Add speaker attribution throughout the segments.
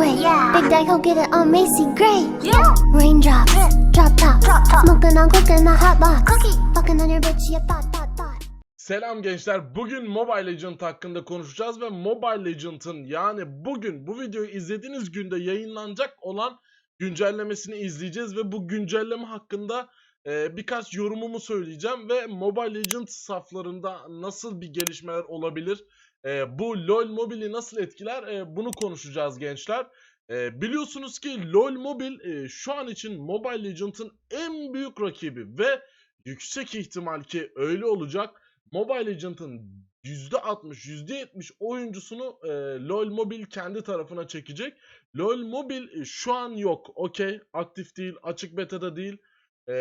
Speaker 1: way. Big Daddy, go get it on Macy Gray. Raindrops, drop top, smoking on cooking the hot box. Fucking on your bitch, you thought, thought, thought.
Speaker 2: Selam gençler. Bugün Mobile Legend hakkında konuşacağız ve Mobile Legend'ın yani bugün bu videoyu izlediğiniz günde yayınlanacak olan güncellemesini izleyeceğiz ve bu güncelleme hakkında e, birkaç yorumumu söyleyeceğim ve Mobile Legend saflarında nasıl bir gelişmeler olabilir? E, bu LoL Mobile'i nasıl etkiler? E, bunu konuşacağız gençler. E, biliyorsunuz ki LoL Mobile e, şu an için Mobile Legend'ın en büyük rakibi ve yüksek ihtimal ki öyle olacak. Mobile Legends'ın %60, %70 oyuncusunu e, LoL Mobile kendi tarafına çekecek. LoL Mobile e, şu an yok. Okey. Aktif değil. Açık beta'da değil. E,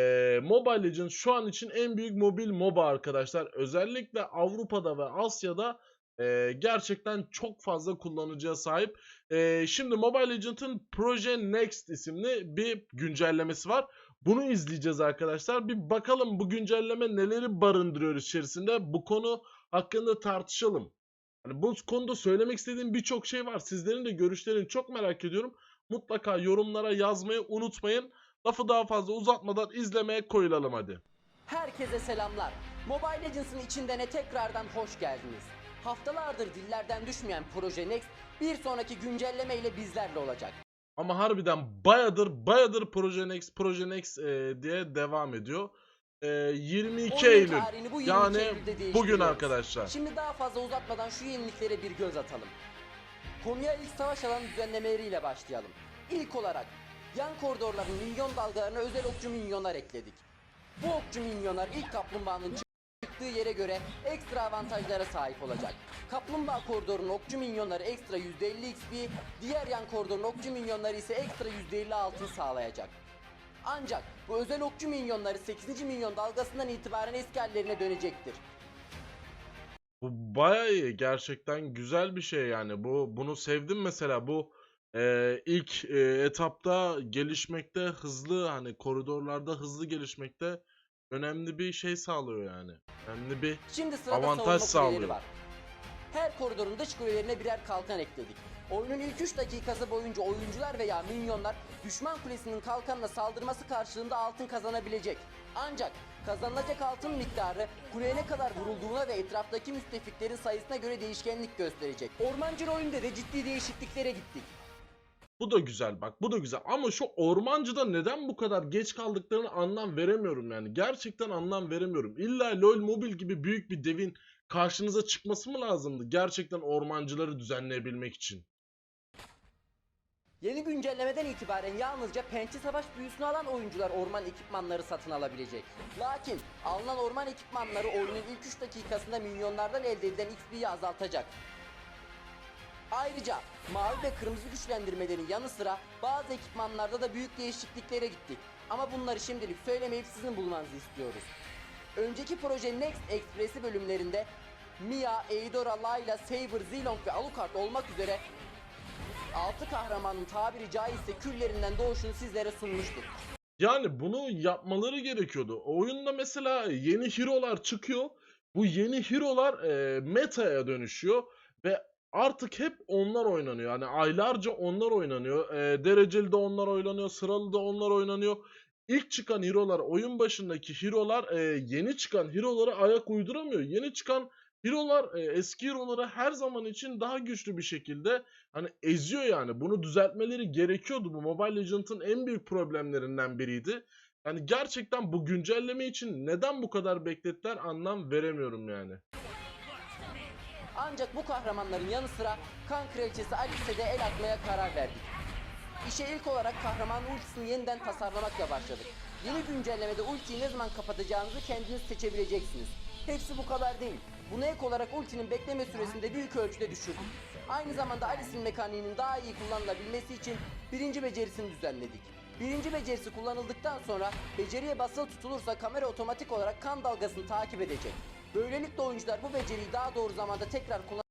Speaker 2: Mobile Legends şu an için en büyük mobil MOBA arkadaşlar. Özellikle Avrupa'da ve Asya'da e, gerçekten çok fazla kullanıcıya sahip. E, şimdi Mobile Legends'ın Proje Next isimli bir güncellemesi var. Bunu izleyeceğiz arkadaşlar. Bir bakalım bu güncelleme neleri barındırıyor içerisinde. Bu konu hakkında tartışalım. Hani bu konuda söylemek istediğim birçok şey var. Sizlerin de görüşlerini çok merak ediyorum. Mutlaka yorumlara yazmayı unutmayın. Lafı daha fazla uzatmadan izlemeye koyulalım hadi.
Speaker 3: Herkese selamlar. Mobile Legends'ın içindene tekrardan hoş geldiniz. Haftalardır dillerden düşmeyen Proje Next bir sonraki güncelleme ile bizlerle olacak.
Speaker 2: Ama harbiden bayadır bayadır Proje Next Proje Next e, diye devam ediyor. E, 22
Speaker 3: Oyunun
Speaker 2: Eylül.
Speaker 3: bu 22
Speaker 2: Yani
Speaker 3: Eylül'de
Speaker 2: bugün arkadaşlar.
Speaker 3: Şimdi daha fazla uzatmadan şu yeniliklere bir göz atalım. Konuya ilk savaş alanı düzenlemeleriyle başlayalım. İlk olarak yan koridorların milyon dalgalarına özel okçu minyonlar ekledik. Bu okçu minyonlar ilk kaplumbağanın çıktığı yere göre ekstra avantajlara sahip olacak. Kaplumbağa koridorunun okçu minyonları ekstra %50 XP, diğer yan koridorun okçu minyonları ise ekstra %50 altın sağlayacak. Ancak bu özel okçu minyonları 8. milyon dalgasından itibaren eski dönecektir.
Speaker 2: Bu bayağı. Gerçekten güzel bir şey yani. Bu bunu sevdim mesela. Bu e, ilk e, etapta gelişmekte hızlı hani koridorlarda hızlı gelişmekte önemli bir şey sağlıyor yani. Önemli bir
Speaker 3: Şimdi sırada
Speaker 2: Avantaj
Speaker 3: savunma
Speaker 2: sağlıyor.
Speaker 3: var. Her koridorun dış kulelerine birer kalkan ekledik. Oyunun ilk 3 dakikası boyunca oyuncular veya minyonlar düşman kulesinin kalkanla saldırması karşılığında altın kazanabilecek. Ancak kazanılacak altın miktarı kuleye ne kadar vurulduğuna ve etraftaki müttefiklerin sayısına göre değişkenlik gösterecek. Ormancı rolünde de ciddi değişikliklere gittik.
Speaker 2: Bu da güzel bak bu da güzel ama şu ormancıda neden bu kadar geç kaldıklarını anlam veremiyorum yani. Gerçekten anlam veremiyorum. İlla LoL Mobile gibi büyük bir devin karşınıza çıkması mı lazımdı gerçekten ormancıları düzenleyebilmek için?
Speaker 3: Yeni güncellemeden itibaren yalnızca pençe savaş büyüsünü alan oyuncular orman ekipmanları satın alabilecek. Lakin alınan orman ekipmanları oyunun ilk 3 dakikasında milyonlardan elde edilen XP'yi azaltacak. Ayrıca mavi ve kırmızı güçlendirmelerin yanı sıra bazı ekipmanlarda da büyük değişikliklere gittik. Ama bunları şimdilik söylemeyip sizin bulmanızı istiyoruz. Önceki proje Next Express'i bölümlerinde Mia, Eidora, Layla, Saber, Zilong ve Alucard olmak üzere Altı kahramanın tabiri caizse küllerinden doğuşunu sizlere sunmuştuk.
Speaker 2: Yani bunu yapmaları gerekiyordu. Oyunda mesela yeni hero'lar çıkıyor. Bu yeni hero'lar e, meta'ya dönüşüyor ve artık hep onlar oynanıyor. Yani aylarca onlar oynanıyor. E, dereceli de onlar oynanıyor, sıralı da onlar oynanıyor. İlk çıkan hero'lar, oyun başındaki hero'lar e, yeni çıkan hero'lara ayak uyduramıyor. Yeni çıkan hero'lar e, eski hero'ları her zaman için daha güçlü bir şekilde hani eziyor yani. Bunu düzeltmeleri gerekiyordu. Bu Mobile Legends'ın en büyük problemlerinden biriydi. Yani gerçekten bu güncelleme için neden bu kadar beklettiler anlam veremiyorum yani.
Speaker 3: Ancak bu kahramanların yanı sıra kan kraliçesi Alice'e de el atmaya karar verdik. İşe ilk olarak kahraman ultisini yeniden tasarlamakla başladık. Yeni güncellemede ultiyi ne zaman kapatacağınızı kendiniz seçebileceksiniz. Hepsi bu kadar değil. Buna ek olarak ultinin bekleme süresini de büyük ölçüde düşürdük. Aynı zamanda Alice'in mekaniğinin daha iyi kullanılabilmesi için birinci becerisini düzenledik. Birinci becerisi kullanıldıktan sonra beceriye basılı tutulursa kamera otomatik olarak kan dalgasını takip edecek. Böylelikle oyuncular bu beceriyi daha doğru zamanda tekrar kullan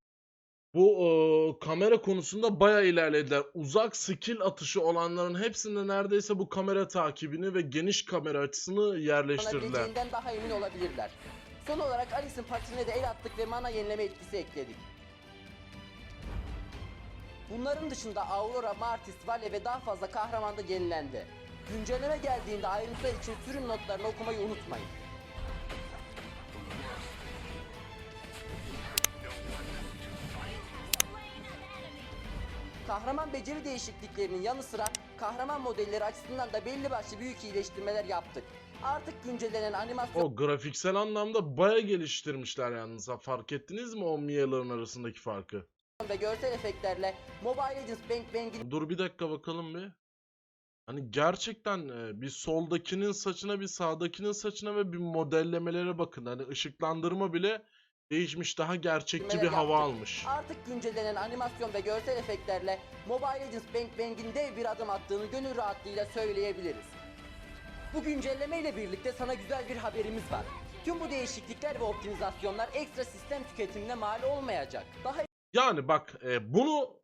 Speaker 2: Bu e, kamera konusunda bayağı ilerlediler. Uzak skill atışı olanların hepsinde neredeyse bu kamera takibini ve geniş kamera açısını yerleştirdiler.
Speaker 3: daha emin olabilirler. Son olarak Alice'in patinine de el attık ve mana yenileme etkisi ekledik. Bunların dışında Aurora, Martis, Vale ve daha fazla kahraman da yenilendi. Güncelleme geldiğinde ayrıntılar için sürüm notlarını okumayı unutmayın. Kahraman beceri değişikliklerinin yanı sıra kahraman modelleri açısından da belli başlı büyük iyileştirmeler yaptık. Artık güncellenen animasyon
Speaker 2: O grafiksel anlamda baya geliştirmişler yalnız. Ha, fark ettiniz mi o Mia'ların arasındaki farkı?
Speaker 3: ve görsel efektlerle Mobile Legends Bang Bang'in
Speaker 2: Dur bir dakika bakalım bir. Hani gerçekten e, bir soldakinin saçına bir sağdakinin saçına ve bir modellemelere bakın. Hani ışıklandırma bile değişmiş daha gerçekçi bir hava
Speaker 3: yaptık?
Speaker 2: almış.
Speaker 3: Artık güncellenen animasyon ve görsel efektlerle Mobile Legends Bang Bang'in dev bir adım attığını gönül rahatlığıyla söyleyebiliriz. Bu güncelleme ile birlikte sana güzel bir haberimiz var. Tüm bu değişiklikler ve optimizasyonlar ekstra sistem tüketimine mal olmayacak. Daha
Speaker 2: Yani bak e, bunu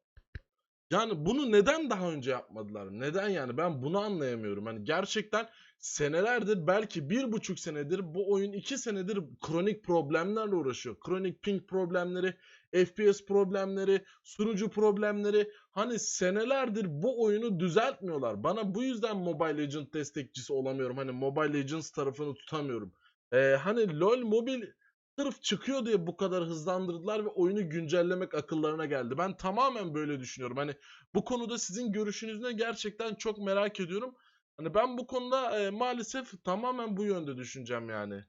Speaker 2: yani bunu neden daha önce yapmadılar? Neden yani? Ben bunu anlayamıyorum. Hani gerçekten senelerdir belki bir buçuk senedir bu oyun iki senedir kronik problemlerle uğraşıyor. Kronik ping problemleri, FPS problemleri, sunucu problemleri. Hani senelerdir bu oyunu düzeltmiyorlar. Bana bu yüzden Mobile Legends destekçisi olamıyorum. Hani Mobile Legends tarafını tutamıyorum. Ee, hani LoL Mobile sırf çıkıyor diye bu kadar hızlandırdılar ve oyunu güncellemek akıllarına geldi. Ben tamamen böyle düşünüyorum. Hani bu konuda sizin görüşünüz ne gerçekten çok merak ediyorum. Hani ben bu konuda e, maalesef tamamen bu yönde düşüneceğim yani.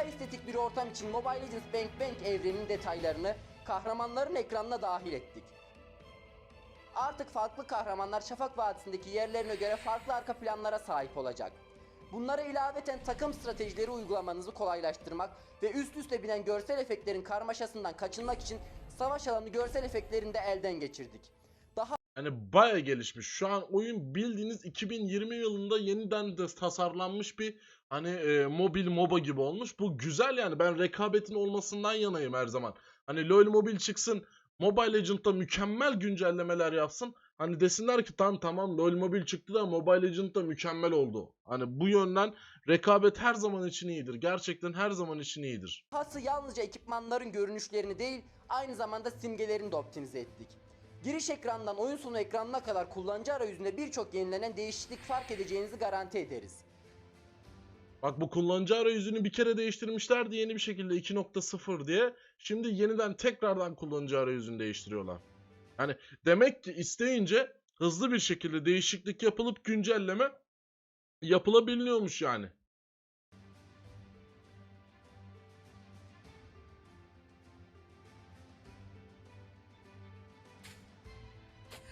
Speaker 3: estetik bir ortam için Mobile Legends Bang Bang evreninin detaylarını kahramanların ekranına dahil ettik. Artık farklı kahramanlar Şafak Vadisi'ndeki yerlerine göre farklı arka planlara sahip olacak. Bunlara ilaveten takım stratejileri uygulamanızı kolaylaştırmak ve üst üste binen görsel efektlerin karmaşasından kaçınmak için savaş alanı görsel efektlerini de elden geçirdik.
Speaker 2: Hani baya gelişmiş. Şu an oyun bildiğiniz 2020 yılında yeniden de tasarlanmış bir hani e, mobil MOBA gibi olmuş. Bu güzel yani. Ben rekabetin olmasından yanayım her zaman. Hani LoL Mobile çıksın, Mobile Legends'da mükemmel güncellemeler yapsın. Hani desinler ki tamam tamam LoL Mobile çıktı da Mobile Legends'da mükemmel oldu. Hani bu yönden rekabet her zaman için iyidir. Gerçekten her zaman için iyidir.
Speaker 3: Dahası yalnızca ekipmanların görünüşlerini değil, aynı zamanda simgelerini de optimize ettik. Giriş ekranından oyun sonu ekranına kadar kullanıcı arayüzünde birçok yenilenen değişiklik fark edeceğinizi garanti ederiz.
Speaker 2: Bak bu kullanıcı arayüzünü bir kere değiştirmişlerdi yeni bir şekilde 2.0 diye. Şimdi yeniden tekrardan kullanıcı arayüzünü değiştiriyorlar. Yani demek ki isteyince hızlı bir şekilde değişiklik yapılıp güncelleme yapılabiliyormuş yani.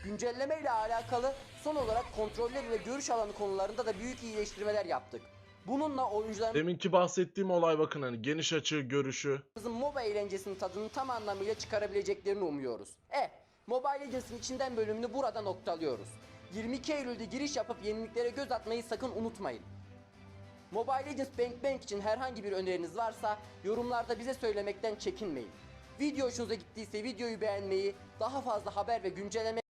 Speaker 3: Güncelleme ile alakalı son olarak kontrolleri ve görüş alanı konularında da büyük iyileştirmeler yaptık. Bununla oyuncularımızın
Speaker 2: Deminki bahsettiğim olay bakın hani geniş açı görüşü.
Speaker 3: MOBA eğlencesinin tadını tam anlamıyla çıkarabileceklerini umuyoruz. E, Mobile Legends'ın içinden bölümünü burada noktalıyoruz. 22 Eylül'de giriş yapıp yeniliklere göz atmayı sakın unutmayın. Mobile Legends Bang Bang için herhangi bir öneriniz varsa yorumlarda bize söylemekten çekinmeyin. Video hoşunuza gittiyse videoyu beğenmeyi, daha fazla haber ve güncelleme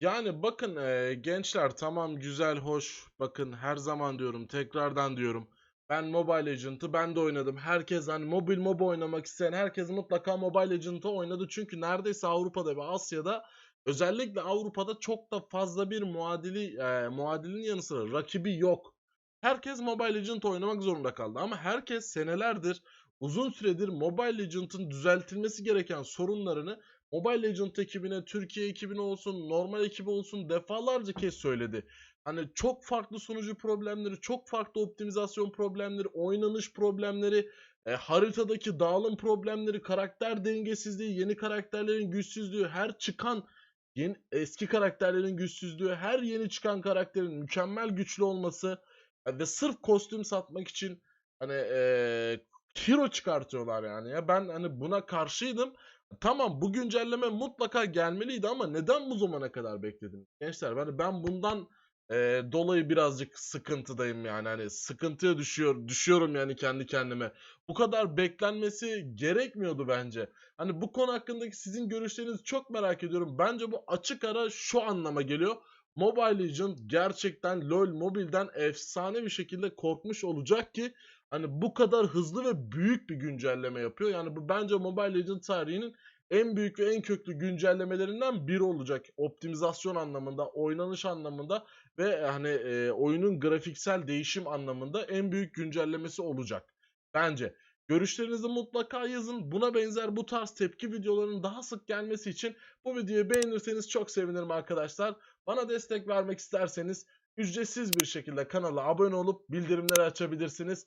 Speaker 2: Yani bakın e, gençler tamam güzel hoş bakın her zaman diyorum tekrardan diyorum. Ben Mobile Legends'ı ben de oynadım. Herkes hani mobil MOBA oynamak isteyen herkes mutlaka Mobile Legends'ı oynadı. Çünkü neredeyse Avrupa'da ve Asya'da özellikle Avrupa'da çok da fazla bir muadili e, muadilin yanı sıra rakibi yok. Herkes Mobile Legends oynamak zorunda kaldı ama herkes senelerdir uzun süredir Mobile Legends'ın düzeltilmesi gereken sorunlarını Mobile Legends ekibine, Türkiye ekibine olsun, normal ekibi olsun defalarca kez söyledi. Hani çok farklı sunucu problemleri, çok farklı optimizasyon problemleri, oynanış problemleri, e, haritadaki dağılım problemleri, karakter dengesizliği, yeni karakterlerin güçsüzlüğü, her çıkan yeni, eski karakterlerin güçsüzlüğü, her yeni çıkan karakterin mükemmel güçlü olması e, ve sırf kostüm satmak için hani e, hero çıkartıyorlar yani. Ya ben hani buna karşıydım. Tamam bu güncelleme mutlaka gelmeliydi ama neden bu zamana kadar beklediniz? Gençler ben ben bundan e, dolayı birazcık sıkıntıdayım yani hani sıkıntıya düşüyor düşüyorum yani kendi kendime. Bu kadar beklenmesi gerekmiyordu bence. Hani bu konu hakkındaki sizin görüşlerinizi çok merak ediyorum. Bence bu açık ara şu anlama geliyor. Mobile Legends gerçekten LoL Mobile'den efsane bir şekilde korkmuş olacak ki hani bu kadar hızlı ve büyük bir güncelleme yapıyor. Yani bu bence Mobile Legends tarihinin en büyük ve en köklü güncellemelerinden biri olacak. Optimizasyon anlamında, oynanış anlamında ve hani e, oyunun grafiksel değişim anlamında en büyük güncellemesi olacak. Bence. Görüşlerinizi mutlaka yazın. Buna benzer bu tarz tepki videolarının daha sık gelmesi için bu videoyu beğenirseniz çok sevinirim arkadaşlar. Bana destek vermek isterseniz ücretsiz bir şekilde kanala abone olup bildirimleri açabilirsiniz.